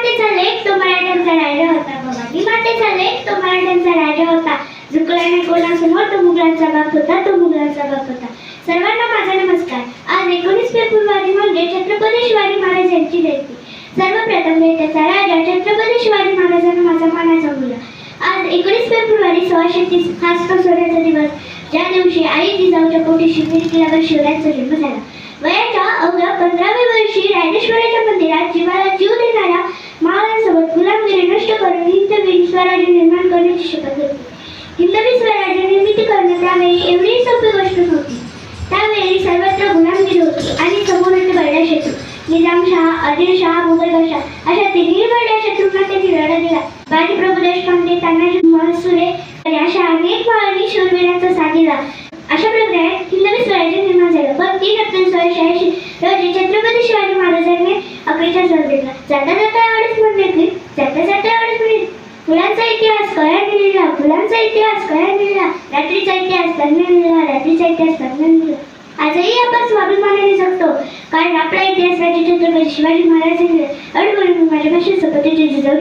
मातेचा लेख तो मराठ्यांचा राजा होता भवानी मातेचा लेख तो मराठ्यांचा राजा होता. झुकला कोणासमोर तो मुघलांचा बाप होता तो मुघलांचा बाप होता. सर्वांना माझा नमस्कार. आज एकोणीस फेब्रुवारी म्हणजे छत्रपती शिवाजी महाराज यांची जयंती. सर्वप्रथम मी त्याचा राजा छत्रपती शिवाजी महाराजांना माझा मानाचा मुलगा आज एकोणीस फेब्रुवारी सोळाशे तीस खास सोन्याचा दिवस. ज्या दिवशी आई जिजाऊच्या पोटी शिबिर केल्यावर शिवरायांचा जन्म झाला. वयात स्वराज्य निर्माण करण्याची हिंदवी स्वराज्य निर्मिती करणे त्यावेळी एवढी सोपी गोष्ट नव्हती. त्यावेळी सर्वत्र गुलामगिरी होती आणि समोर होते बरड्या शत्रू निजामशाह आदिलशाह मुघलशाह अशा तिन्ही बड्या शत्रूंना त्यांनी लढा दिला. बाजीप्रभू देशपांडे तानाजी महसुरे अशा अनेक महाराणी शूरवीरांचा साथ दिला अशा प्रकारे हिंदवी स्वराज्य निर्माण झालं. पण तीन एप्रिल सोळाशे ऐंशी रोजी छत्रपती शिवाजी महाराजांनी अकरीचा सर दिला जाता मुलांचा फुलांचा इतिहास कळ्या मिळला रात्रीचा इतिहास लग्न मिळला. रात्रीचा इतिहास लग्न मिळला. आजही आपण स्वाभिमानाने जगतो. कारण आपला इतिहास राजे छत्रपती शिवाजी महाराजांनी अडवून माझ्या भाषेत सपतीचे जिजाऊ